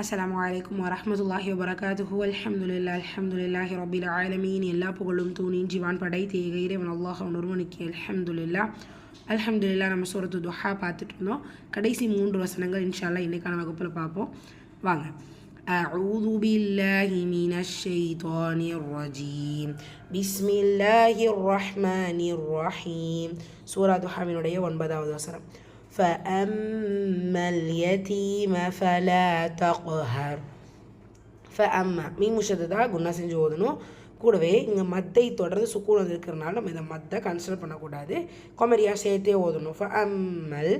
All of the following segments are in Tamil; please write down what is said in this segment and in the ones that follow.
அஸ்லாம் வலைக்கம் வரமத்துல்லாஹி வபரகாத்துஹு அல்ஹம்துலில்லா அல்ஹம்துலில்லாஹி ரபில் ஆலமீன் எல்லா புகழும் தூணின் ஜிவான் படை தேக இறைவன் அல்லாஹ் ஒருவனுக்கு அல்ஹம்துலில்லா அல்ஹம்துலில்லா நம்ம சூரத்து துஹா பார்த்துட்டு இருந்தோம் கடைசி மூன்று வசனங்கள் இன்ஷால்லா இன்றைக்கான வகுப்பில் பார்ப்போம் வாங்க أعوذ بالله من الشيطان الرجيم بسم الله الرحمن الرحيم சூரா துஹாவினுடைய ஒன்பதாவது வசனம் فأما اليتيم فلا تقهر ஃபஅம்மா மீ முஷததா குன்னா செஞ்சு ஓதணும் கூடவே இங்கே மத்தை தொடர்ந்து சுக்கூன் இருக்கிறனால நம்ம இந்த மத்தை கன்சிடர் பண்ணக்கூடாது கொமரியாக சேர்த்தே ஓதணும் ஃப அம்மல்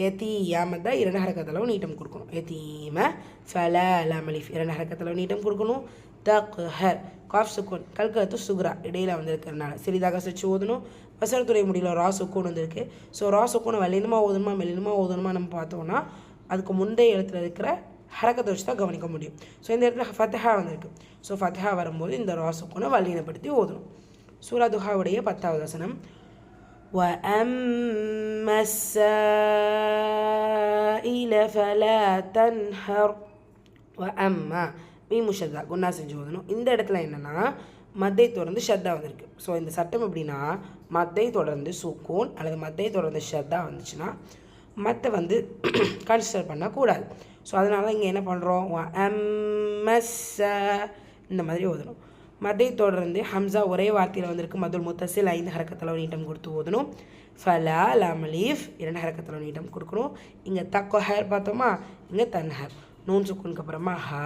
எத்தீயா மத்தா இரண்டு ஹரக்கத்தளவு நீட்டம் கொடுக்கணும் எத்தீம ஃபல லமலிஃப் இரண்டு ஹரக்கத்தளவு நீட்டம் கொடுக்கணும் தக்ஹர் காஃப் சுக்கூன் கல்கத்து சுக்ரா இடையில் வந்திருக்கிறனால சிறிதாக செச்சு ஓதணும் வசரத்துறை முடியல ரா சுக்கூன் வந்திருக்கு ஸோ ரா சுக்கூனை வலினமாக ஓதணுமா மெல்லினமாக ஓதணுமா நம்ம பார்த்தோம்னா அதுக்கு முந்தைய இடத்துல இருக்கிற ஹரக்கத்தை வச்சு தான் கவனிக்க முடியும் ஸோ இந்த இடத்துல ஃபத்தஹா வந்திருக்கு ஸோ ஃபத்தஹா வரும்போது இந்த ரா சுக்கூனை வலினப்படுத்தி ஓதணும் சூரா துஹாவுடைய பத்தாவது வசனம் وأما السائل فلا تنهر وأما மீமு ஷத்தா குன்னா செஞ்சு ஓதணும் இந்த இடத்துல என்னென்னா மத்தை தொடர்ந்து ஷத்தா வந்திருக்கு. ஸோ இந்த சட்டம் எப்படின்னா மத்தை தொடர்ந்து சுக்கூன் அல்லது மத்தை தொடர்ந்து ஷத்தா வந்துச்சுன்னா மத்தை வந்து கன்சிடர் பண்ணக்கூடாது. ஸோ அதனால் இங்கே என்ன பண்ணுறோம் எம்எஸ் இந்த மாதிரி ஓதணும். மதை தொடர்ந்து ஹம்சா ஒரே வார்த்தையில் வந்திருக்கு. மதுல் முத்தசில் ஐந்து ஹரக்கத்தில் நீட்டம் கொடுத்து ஓதணும். ஃபலா லமலீஃப் இரண்டு ஹரக்கத்தில் நீட்டம் கொடுக்கணும். இங்கே தக்கோ ஹேர் பார்த்தோமா? இங்கே தன் ஹேர். நூன் சுக்குனுக்கு அப்புறமா ஹா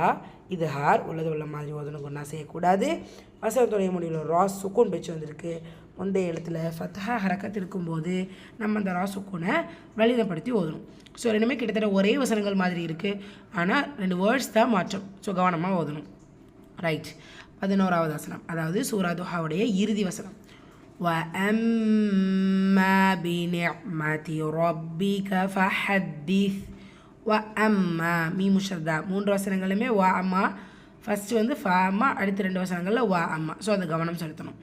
இது ஹார் உள்ளது உள்ள மாதிரி ஓதணும் குன்னா செய்யக்கூடாது வசனத்துடைய முடிவில் ராஸ் சுக்குன் வச்சு வந்திருக்கு முந்தைய எழுத்தில் ஃபத்தஹா ஹரக்கத் இருக்கும்போது நம்ம அந்த ரா சுக்குனை வலிதப்படுத்தி ஓதணும் ஸோ ரெண்டுமே கிட்டத்தட்ட ஒரே வசனங்கள் மாதிரி இருக்குது ஆனால் ரெண்டு வேர்ட்ஸ் தான் மாற்றம் ஸோ கவனமாக ஓதணும் ரைட் பதினோராவது வசனம் அதாவது சூரா துஹாவுடைய இறுதி வசனம் وأما بنعمة ربك فحدث வ அம்மா மீ முஷர்தா. மூன்று வசனங்களுமே வா அம்மா ஃபஸ்ட்டு வந்து ஃபா அம்மா அடுத்த ரெண்டு வசனங்களில் வா அம்மா ஸோ அந்த கவனம் செலுத்தணும்.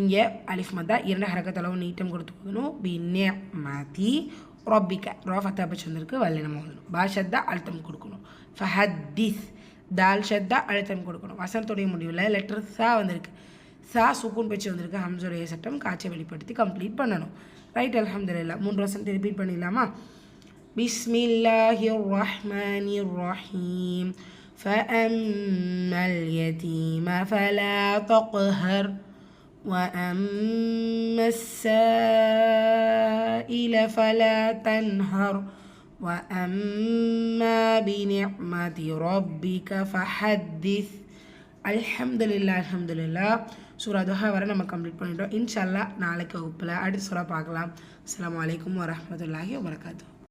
இங்கே அலிஃப் மதா இரண்டு ஹரக்கத்தளவு நீட்டம் கொடுத்து போகணும். பின்னே மாத்தி ரொபிக்க ரோ ஃபத்தா பச்சு வந்திருக்கு. வல்லினம் ஓதணும். பா ஷத்தா அழுத்தம் கொடுக்கணும். ஃபஹத்திஸ் தால் ஷத்தா அழுத்தம் கொடுக்கணும். வசனத்துடைய முடிவில் லெட்டர் சா வந்திருக்கு. சா சுக்கூன் பச்சு வந்திருக்கு. ஹம்சுடைய சட்டம் காய்ச்சை வெளிப்படுத்தி கம்ப்ளீட் பண்ணணும். ரைட் அலமதுல்லா மூன்று வசனத்தை ரிப்பீட் பண்ணிடலாமா? بسم الله الرحمن الرحيم فأما اليتيم فلا تقهر وأما السائل فلا تنهر وأما بنعمة ربك فحدث அல்ஹம்துலில்லா அல்ஹம்துலில்லா சூரா துஹா வரை நம்ம கம்ப்ளீட் பண்ணிட்டோம் இன்ஷால்லா நாளைக்கு வகுப்பில் அடுத்த சூறா பார்க்கலாம் அஸ்லாம் வலைக்கம் வரமத்துல்லாஹி வரகாத்தூ